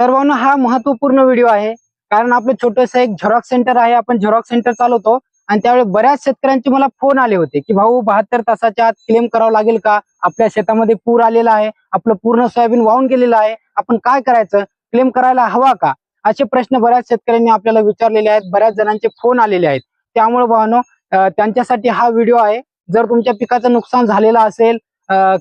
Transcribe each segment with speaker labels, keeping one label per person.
Speaker 1: सर्वांना हा महत्त्वपूर्ण व्हिडिओ आहे. कारण आपलं छोटंसं एक झेरॉक्स सेंटर आहे. आपण झेरॉक्स सेंटर चालवतो. आणि त्यावेळी बऱ्याच शेतकऱ्यांचे मला फोन आले होते की भाऊ बहात्तर तासाच्या आत क्लेम करावं लागेल का? आपल्या शेतामध्ये पूर आलेला आहे. आपलं पूर्ण सोयाबीन वाहून गेलेलं आहे. आपण काय करायचं? क्लेम करायला हवा का? असे प्रश्न बऱ्याच शेतकऱ्यांनी आपल्याला विचारलेले आहेत. बऱ्याच जणांचे फोन आलेले आहेत. त्यामुळे भावनो त्यांच्यासाठी हा व्हिडिओ आहे. जर तुमच्या पिकाचं नुकसान झालेलं असेल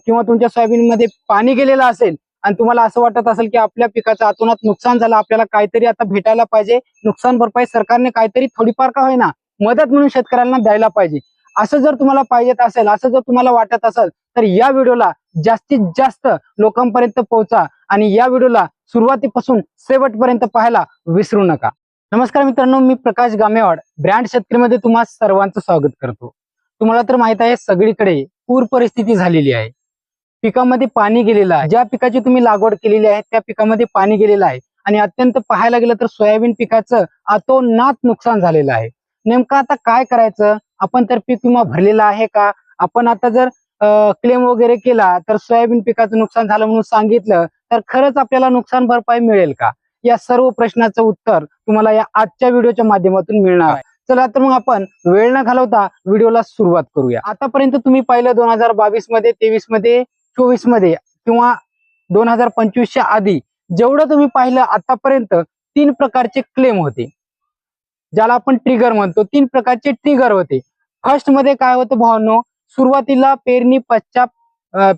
Speaker 1: किंवा तुमच्या सोयाबीनमध्ये पाणी गेलेलं असेल आणि तुम्हाला असं वाटत असेल की आपल्या पिकाचं आतोनात नुकसान झालं आपल्याला काहीतरी आता भेटायला पाहिजे नुकसान भरपाई सरकारने काहीतरी थोडीफार का होईना मदत म्हणून शेतकऱ्यांना द्यायला पाहिजे. असं जर तुम्हाला पाहिजेत असेल असं जर तुम्हाला वाटत असेल तर या व्हिडिओला जास्तीत जास्त लोकांपर्यंत पोहोचा आणि या व्हिडिओला सुरुवातीपासून शेवटपर्यंत पाहायला विसरू नका. नमस्कार मित्रांनो मी प्रकाश गामेवाड ब्रँड शेतकरीमध्ये तुम्हा सर्वांचं स्वागत करतो. तुम्हाला तर माहीत आहे सगळीकडे पूर परिस्थिती झालेली आहे. पिकामध्ये पाणी गेलेलं आहे. ज्या पिकाची तुम्ही लागवड केलेली आहे त्या पिकामध्ये पाणी गेलेलं आहे. आणि अत्यंत पाहायला गेलं तर सोयाबीन पिकाचं अतोनात नुकसान झालेलं आहे. नेमकं आता काय करायचं? आपण तर पीक विमा भरलेला आहे का? आपण आता जर क्लेम वगैरे केला तर सोयाबीन पिकाचं नुकसान झालं म्हणून सांगितलं तर खरंच आपल्याला नुकसान भरपाई मिळेल का? या सर्व प्रश्नाचं उत्तर तुम्हाला या आजच्या व्हिडिओच्या माध्यमातून मिळणार आहे. चला तर मग आपण वेळ न घालवता व्हिडिओला सुरुवात करूया. आतापर्यंत तुम्ही पाहिलं दोन हजार बावीसमध्ये तेवीसमध्ये चोवीसमध्ये किंवा दोन हजार पंचवीसच्या आधी जेवढं तुम्ही पाहिलं आतापर्यंत तीन प्रकारचे क्लेम होते. ज्याला आपण ट्रिगर म्हणतो तीन प्रकारचे ट्रिगर होते. फर्स्टमध्ये काय होतं भावनो? सुरुवातीला पेरणी पश्चात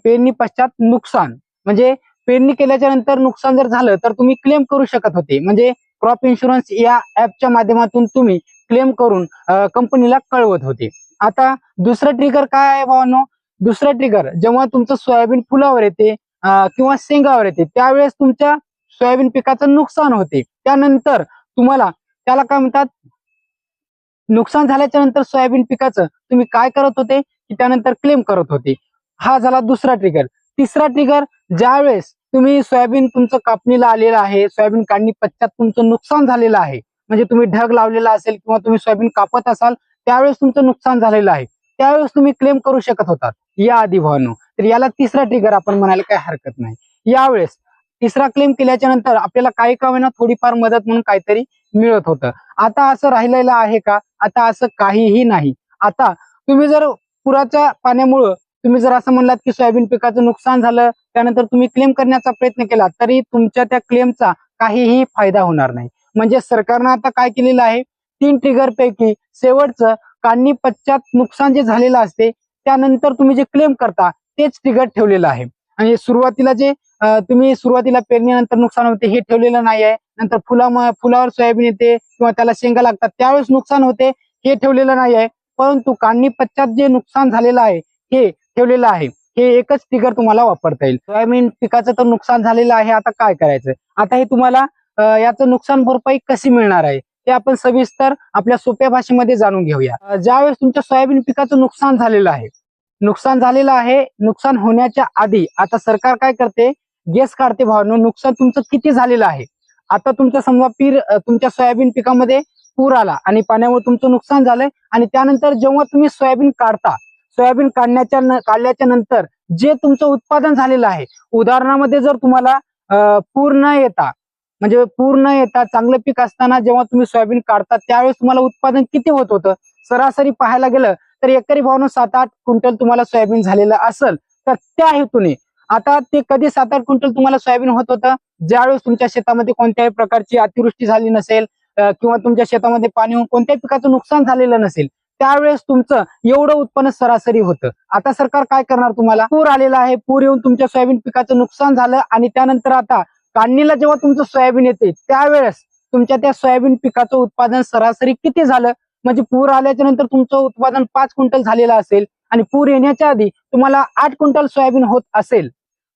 Speaker 1: पेरणी पश्चात नुकसान. म्हणजे पेरणी केल्याच्यानंतर नुकसान जर झालं तर तुम्ही क्लेम करू शकत होते. म्हणजे क्रॉप इन्शुरन्स या ऍपच्या माध्यमातून तुम्ही क्लेम करून कंपनीला कळवत होते. आता दुसरं ट्रिगर काय आहे भावानो? दुसरं ट्रिगर जेव्हा तुमचं सोयाबीन फुलावर येते किंवा शेंगावर येते त्यावेळेस तुमच्या सोयाबीन पिकाचं नुकसान होते. त्यानंतर तुम्हाला त्याला काय म्हणतात नुकसान झाल्याच्यानंतर सोयाबीन पिकाचं तुम्ही काय करत होते की त्यानंतर क्लेम करत होते. हा झाला दुसरा ट्रिगर तिसरा ट्रिगर ज्यावेळेस तुम्ही सोयाबीन तुमचं कापणीला आलेलं आहे सोयाबीन काढणी पश्चात तुमचं नुकसान झालेलं आहे म्हणजे तुम्ही ढग लावलेला असेल किंवा तुम्ही सोयाबीन कापत असाल त्यावेळेस तुमचं नुकसान झालेलं आहे. त्यावेळेस तुम्ही क्लेम करू शकत होतात. या आधी भावानो. तर याला तिसरा ट्रिगर आपण म्हणायला काही हरकत नाही. यावेळेस तिसरा क्लेम केल्याच्यानंतर आपल्याला काही का होईना थोडीफार मदत म्हणून काहीतरी मिळत होतं. आता असं राहिलेलं आहे का? आता असं काहीही नाही. आता तुम्ही जर पुराच्या पाण्यामुळं तुम्ही जर असं म्हणलात की सोयाबीन पिकाचं नुकसान झालं त्यानंतर तुम्ही क्लेम करण्याचा प्रयत्न केला तरी तुमच्या त्या क्लेमचा काहीही फायदा होणार नाही. म्हणजे सरकारनं आता काय केलेलं आहे? तीन ट्रिगर पैकी शेवटचं काढणी पश्चात नुकसान जे झालेलं असते त्यानंतर तुम्ही जे क्लेम करता तेच ट्रिगर ठेवलेलं आहे. आणि सुरुवातीला जे तुम्ही सुरुवातीला पेरणीनंतर नुकसान होते हे ठेवलेलं नाही आहे. नंतर फुला फुलावर सोयाबीन येते किंवा त्याला शेंगा लागतात त्यावेळेस नुकसान होते हे ठेवलेलं नाही आहे. परंतु काढणी पश्चात जे नुकसान झालेलं आहे हे ठेवलेलं आहे. हे एकच ट्रिगर तुम्हाला वापरता येईल. सोयाबीन पिकाचं तर नुकसान झालेलं आहे आता काय करायचं? आता हे तुम्हाला याचं नुकसान भरपाई कशी मिळणार आहे? ते आपण सविस्तर आपल्या सोप्या भाषेमध्ये जाणून घेऊया. ज्यावेळेस तुमच्या सोयाबीन पिकाचं नुकसान झालेलं आहे नुकसान झालेलं आहे नुकसान होण्याच्या आधी आता सरकार काय करते? गेस काढते भावनो. नुकसान तुमचं किती झालेलं आहे? आता तुमचं समजा पीर तुमच्या सोयाबीन पिकामध्ये पूर आला आणि पाण्यामुळे तुमचं नुकसान झालंय आणि त्यानंतर जेव्हा तुम्ही सोयाबीन काढता सोयाबीन काढण्याच्या काढल्याच्या नंतर जे तुमचं उत्पादन झालेलं आहे उदाहरणामध्ये जर तुम्हाला पूर न येता म्हणजे पूर न येता चांगलं पीक असताना जेव्हा तुम्ही सोयाबीन काढता त्यावेळेस तुम्हाला उत्पादन किती होत होतं? सरासरी पाहायला गेलं तर एकरी भावनं सात आठ क्विंटल तुम्हाला सोयाबीन झालेलं असेल तर त्या हेतूने. आता ते कधी सात आठ क्विंटल तुम्हाला सोयाबीन होत होतं? ज्यावेळेस तुमच्या शेतामध्ये कोणत्याही प्रकारची अतिवृष्टी झाली नसेल किंवा तुमच्या शेतामध्ये पाणी होऊन कोणत्याही पिकाचं नुकसान झालेलं नसेल त्यावेळेस तुमचं एवढं उत्पन्न सरासरी होतं. आता सरकार काय करणार तुम्हाला? पूर आलेला आहे पूर येऊन तुमच्या सोयाबीन पिकाचं नुकसान झालं आणि त्यानंतर आता काढणीला जेव्हा तुमचं सोयाबीन येते त्यावेळेस तुमच्या त्या सोयाबीन पिकाचं उत्पादन सरासरी किती झालं? म्हणजे पूर आल्याच्यानंतर तुमचं उत्पादन पाच क्विंटल झालेलं असेल आणि पूर येण्याच्या आधी तुम्हाला आठ क्विंटल सोयाबीन होत असेल.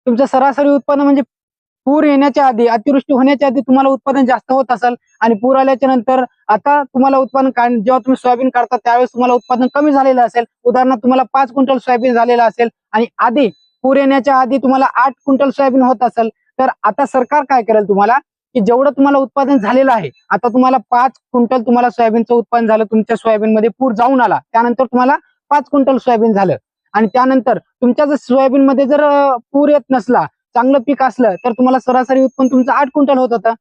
Speaker 1: तुमचं सरासरी उत्पन्न म्हणजे पूर येण्याच्या आधी अतिवृष्टी होण्याच्या आधी तुम्हाला उत्पादन जास्त होत असेल आणि पूर आल्याच्यानंतर आता तुम्हाला उत्पादन काढ जेव्हा तुम्ही सोयाबीन काढता त्यावेळेस तुम्हाला उत्पादन कमी झालेलं असेल. उदाहरणार्थ तुम्हाला पाच क्विंटल सोयाबीन झालेलं असेल आणि आधी पूर येण्याच्या आधी तुम्हाला आठ क्विंटल सोयाबीन होत असेल. तर आता सरकार काय करेल तुम्हाला? की जेवढं तुम्हाला उत्पादन झालेलं आहे आता तुम्हाला पाच क्विंटल तुम्हाला सोयाबीनचं उत्पादन झालं तुमच्या सोयाबीनमध्ये पूर जाऊन आला त्यानंतर तुम्हाला पाच क्विंटल सोयाबीन झालं. आणि त्यानंतर तुमच्या जर सोयाबीन मध्ये जर पूर येत नसला चांगलं पीक असलं तर तुम्हाला सरासरी उत्पन्न तुमचं आठ क्विंटल होत होतं.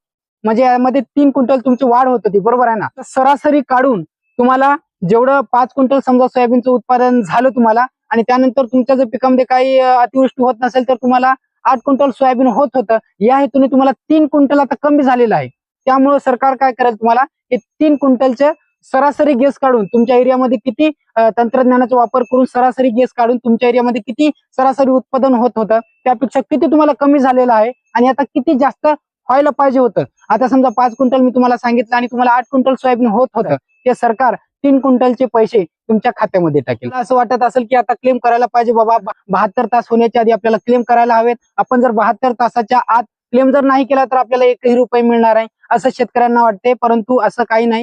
Speaker 1: म्हणजे यामध्ये तीन क्विंटल तुमची वाढ होत होती बरोबर आहे ना? तर सरासरी काढून तुम्हाला जेवढं पाच क्विंटल समजा सोयाबीनचं उत्पादन झालं तुम्हाला आणि त्यानंतर तुमच्या जर पिकामध्ये काही अतिवृष्टी होत नसेल तर तुम्हाला आठ क्विंटल सोयाबीन होत होतं. या हेतूने तुम्हाला तीन क्विंटल आता कमी झालेलं आहे. त्यामुळे सरकार काय करेल तुम्हाला? हे तीन क्विंटलचे सरासरी गेस काढून तुमच्या एरियामध्ये किती तंत्रज्ञानाचा वापर करून सरासरी गेस काढून तुमच्या एरियामध्ये किती सरासरी उत्पादन होत होतं त्यापेक्षा किती तुम्हाला कमी झालेलं आहे आणि आता किती जास्त व्हायला पाहिजे होतं? आता समजा पाच क्विंटल मी तुम्हाला सांगितलं आणि तुम्हाला आठ क्विंटल सोयाबीन होत होतं. ते सरकार तीन क्विंटलचे पैसे तुमच्या खात्यामध्ये टाकेल. असं वाटत असेल की आता क्लेम करायला पाहिजे बाबा. बहात्तर तास होण्याच्या आधी आपल्याला क्लेम करायला हवेत. आपण जर बहात्तर तासाच्या आत क्लेम जर नाही केला तर आपल्याला एकही रुपये मिळणार आहे असं शेतकऱ्यांना वाटते परंतु असं काही नाही.